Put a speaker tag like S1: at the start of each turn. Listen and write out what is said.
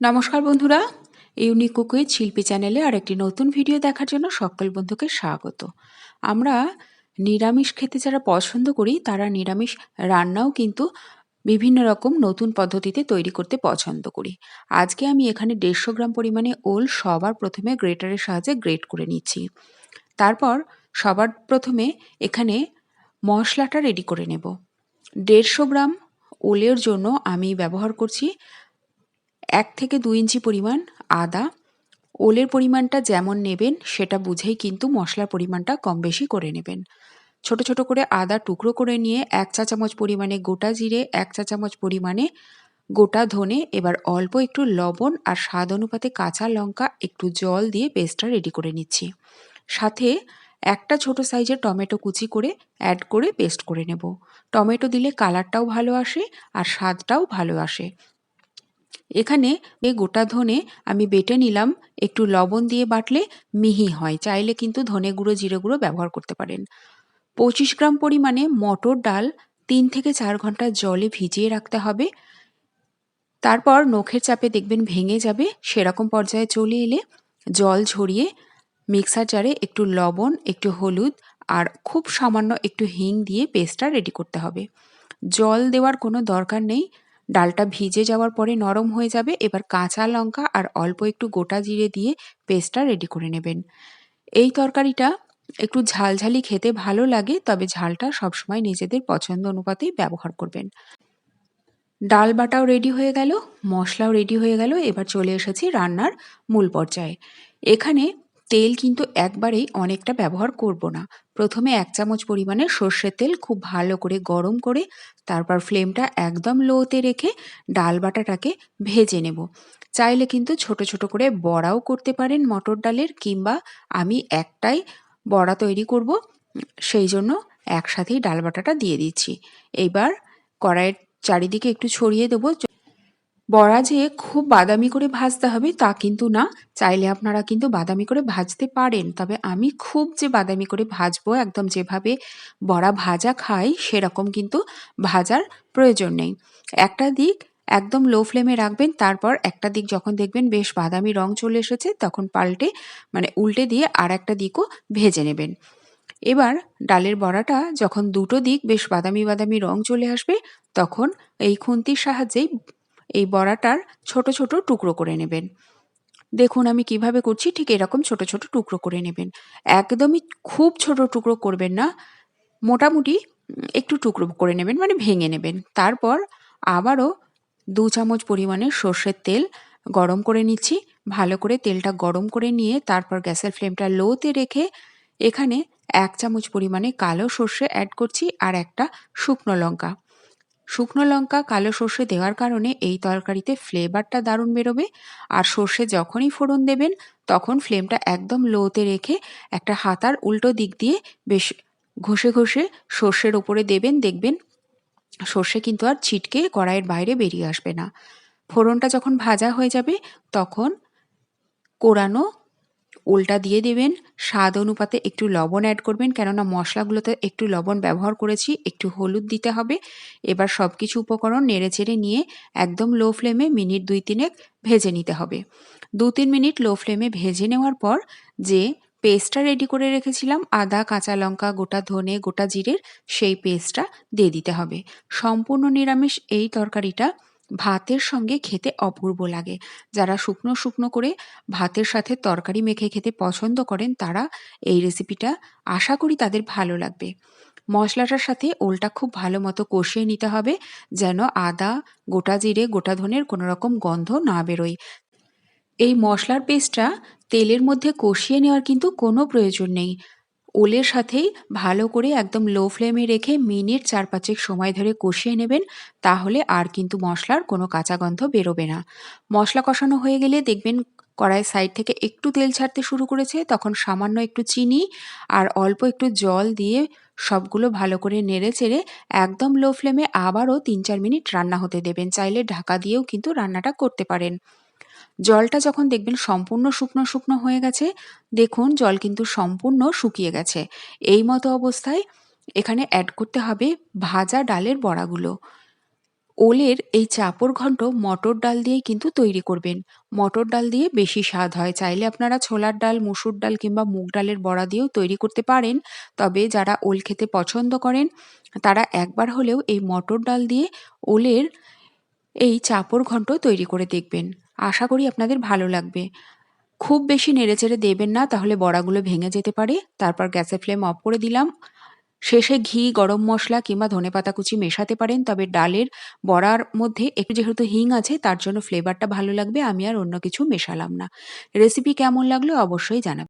S1: নমস্কার বন্ধুরা ইউনিক কুকুইজ শিল্পী চ্যানেলে আর একটি নতুন ভিডিও দেখার জন্য সকল বন্ধুকে স্বাগত। আমরা নিরামিষ খেতে যারা পছন্দ করি, তারা নিরামিষ রান্নাও কিন্তু বিভিন্ন রকম নতুন পদ্ধতিতে তৈরি করতে পছন্দ করি। আজকে আমি এখানে দেড়শো গ্রাম পরিমাণে ওল সবার প্রথমে গ্রেটারের সাহায্যে গ্রেট করে নিচ্ছি। তারপর সবার প্রথমে এখানে মশলাটা রেডি করে নেব। দেড়শো গ্রাম ওলের জন্য আমি ব্যবহার করছি এক থেকে দুই ইঞ্চি পরিমাণ আদা। ওলের পরিমাণটা যেমন নেবেন, সেটা বুঝেই কিন্তু মশলার পরিমাণটা কম বেশি করে নেবেন। ছোট ছোট করে আদা টুকরো করে নিয়ে এক চা চামচ পরিমাণে গোটা জিরে, এক চা চামচ পরিমাণে গোটা ধনে, এবার অল্প একটু লবণ আর স্বাদ অনুপাতে কাঁচা লঙ্কা, একটু জল দিয়ে পেস্টটা রেডি করে নিচ্ছি। সাথে একটা ছোট সাইজের টমেটো কুচি করে অ্যাড করে পেস্ট করে নেব। টমেটো দিলে কালারটাও ভালো আসে আর স্বাদটাও ভালো আসে। এখানে এ গোটা ধনে আমি বেটে নিলাম, একটু লবণ দিয়ে বাটলে মিহি হয়, চাইলে কিন্তু ধনে গুঁড়ো, জিরে গুঁড়ো ব্যবহার করতে পারেন। পঁচিশ গ্রাম পরিমাণে মটর ডাল তিন থেকে চার ঘণ্টা জলে ভিজিয়ে রাখতে হবে। তারপর নখের চাপে দেখবেন ভেঙে যাবে, সেরকম পর্যায়ে চলে এলে জল ঝরিয়ে মিক্সার জারে একটু লবণ, একটু হলুদ আর খুব সামান্য একটু হিং দিয়ে পেস্টটা রেডি করতে হবে। জল দেওয়ার কোনো দরকার নেই ডালটা ভিজে যাওয়ার পরে নরম হয়ে যাবে। এবার কাঁচা লঙ্কা আর অল্প একটু গোটা জিরে দিয়ে পেস্টটা রেডি করে নেবেন। এই তরকারিটা একটু ঝালঝালি খেতে ভালো লাগে, তবে ঝালটা সবসময় নিজেদের পছন্দ অনুপাতেই ব্যবহার করবেন। ডাল বাটাও রেডি হয়ে গেল, মশলাও রেডি হয়ে গেল। এবার চলে এসেছি রান্নার মূল পর্যায়ে। এখানে তেল কিন্তু একবারেই অনেকটা ব্যবহার করব না। প্রথমে এক চামচ পরিমাণে সর্ষের তেল খুব ভালো করে গরম করে, তারপর ফ্লেমটা একদম লোতে রেখে ডাল বাটাটাকে ভেজে নেব। চাইলে কিন্তু ছোট ছোট করে বড়াও করতে পারেন মটর ডালের, কিংবা আমি একটাই বড়া তৈরি করব, সেই জন্য একসাথেই ডাল বাটাটা দিয়ে দিচ্ছি। এইবার কড়াইয়ের চারিদিকে একটু ছড়িয়ে দেবো বড়া যে খুব বাদামি করে ভাজতে হবে, তা কিন্তু না। চাইলে আপনারা কিন্তু বাদামি করে ভাজতে পারেন, তবে আমি খুব যে বাদামি করে ভাজবো, একদম যেভাবে বড়া ভাজা খাই, সেরকম কিন্তু ভাজার প্রয়োজন নেই। একটা দিক একদম লো ফ্লেমে রাখবেন, তারপর একটা দিক যখন দেখবেন বেশ বাদামি রং চলে এসেছে, তখন পাল্টে মানে উল্টে দিয়ে আর একটা দিকও ভেজে নেবেন। এবার ডালের বড়াটা যখন দুটো দিক বেশ বাদামি বাদামি রং চলে আসবে, তখন এই খুন্তির সাহায্যেই এই বড়াটার ছোট ছোট টুকরো করে নেবেন। দেখুন আমি কীভাবে করছি, ঠিক এরকম ছোট ছোট টুকরো করে নেবেন। একদমই খুব ছোট টুকরো করবেন না, মোটামুটি একটু টুকরো করে নেবেন মানে ভেঙে নেবেন। তারপর আবারও দু চামচ পরিমাণে সর্ষের তেল গরম করে নিচ্ছি। ভালো করে তেলটা গরম করে নিয়ে তারপর গ্যাসের ফ্লেমটা লোতে রেখে এখানে এক চামচ পরিমাণে কালো সর্ষে অ্যাড করছি আর একটা শুকনো লঙ্কা। শুকনো লঙ্কা, কালো সর্ষে দেওয়ার কারণে এই তরকারিতে ফ্লেভারটা দারুণ বেরোবে। আর সর্ষে যখনই ফোড়ন দেবেন, তখন ফ্লেমটা একদম লোতে রেখে একটা হাতার উল্টো দিক দিয়ে বেশ ঘষে ঘষে সর্ষের ওপরে দেবেন। দেখবেন সর্ষে কিন্তু আর ছিটকে কড়াইয়ের বাইরে বেরিয়ে আসবে না। ফোড়নটা যখন ভাজা হয়ে যাবে, তখন কোরানো ওলটা দিয়ে দেবেন, স্বাদ অনুপাতে একটু লবণ অ্যাড করবেন, কেননা মশলাগুলোতে একটু লবণ ব্যবহার করেছি, একটু হলুদ দিতে হবে। এবার সব কিছু উপকরণ নেড়ে চেড়ে নিয়ে একদম লো ফ্লেমে মিনিট দুই তিনেক ভেজে নিতে হবে। দু তিন মিনিট লো ফ্লেমে ভেজে নেওয়ার পর যে পেস্টটা রেডি করে রেখেছিলাম, আদা, কাঁচা লঙ্কা, গোটা ধনে, গোটা জিরের সেই পেস্টটা দিয়ে দিতে হবে। সম্পূর্ণ নিরামিষ এই তরকারিটা ভাতের সঙ্গে খেতে অপূর্ব লাগে। যারা শুকনো শুকনো করে ভাতের সাথে তরকারি মেখে খেতে পছন্দ করেন, তারা এই রেসিপিটা আশা করি তাদের ভালো লাগবে। মশলাটার সাথে ওলটা খুব ভালো মতো কষিয়ে নিতে হবে, যেন আদা, গোটা জিরে, গোটা ধনের কোনো রকম গন্ধ না বেরোয়। এই মশলার পেস্টটা তেলের মধ্যে কষিয়ে নেওয়ার কিন্তু কোনো প্রয়োজন নেই। ওলের সাথেই ভালো করে একদম লো ফ্লেমে রেখে মিনিট চার পাঁচেক সময় ধরে কষিয়ে নেবেন, তাহলে আর কিন্তু মশলার কোনো কাঁচা গন্ধ বেরোবে না। মশলা কষানো হয়ে গেলে দেখবেন কড়াই সাইড থেকে একটু তেল ছাড়তে শুরু করেছে, তখন সামান্য একটু চিনি আর অল্প একটু জল দিয়ে সবগুলো ভালো করে নেড়ে চেড়ে একদম লো ফ্লেমে আবারও তিন চার মিনিট রান্না হতে দেবেন। চাইলে ঢাকা দিয়েও কিন্তু রান্নাটা করতে পারেন। জলটা যখন দেখবেন সম্পূর্ণ শুকনো শুকনো হয়ে গেছে, দেখুন জল কিন্তু সম্পূর্ণ শুকিয়ে গেছে। এই মতো অবস্থায় এখানে অ্যাড করতে হবে ভাজা ডালের বড়াগুলো। ওলের এই চাপড় ঘন্ট মটর ডাল দিয়ে কিন্তু তৈরি করবেন। মটর ডাল দিয়ে বেশি স্বাদ হয়। চাইলে আপনারা ছোলার ডাল, মুসুর ডাল কিংবা মুগ ডালের বড়া দিয়েও তৈরি করতে পারেন। তবে যারা ওল খেতে পছন্দ করেন, তারা একবার হলেও এই মটর ডাল দিয়ে ওলের এই চাপড় ঘন্ট তৈরি করে দেখবেন। আশা করি আপনাদের ভালো লাগবে। খুব বেশি নেড়েচেড়ে দেবেন না, তাহলে বড়াগুলো ভেঙে যেতে পারে। তারপর গ্যাসে ফ্লেম অফ করে দিলাম। শেষে ঘি, গরম মশলা কিংবা ধনে পাতা কুচি মেশাতে পারেন, তবে ডালের বড়ার মধ্যে একটু যেহেতু হিং আছে, তার জন্য ফ্লেভারটা ভালো লাগবে, আমি আর অন্য কিছু মেশালাম না। রেসিপি কেমন লাগল অবশ্যই জানাবেন।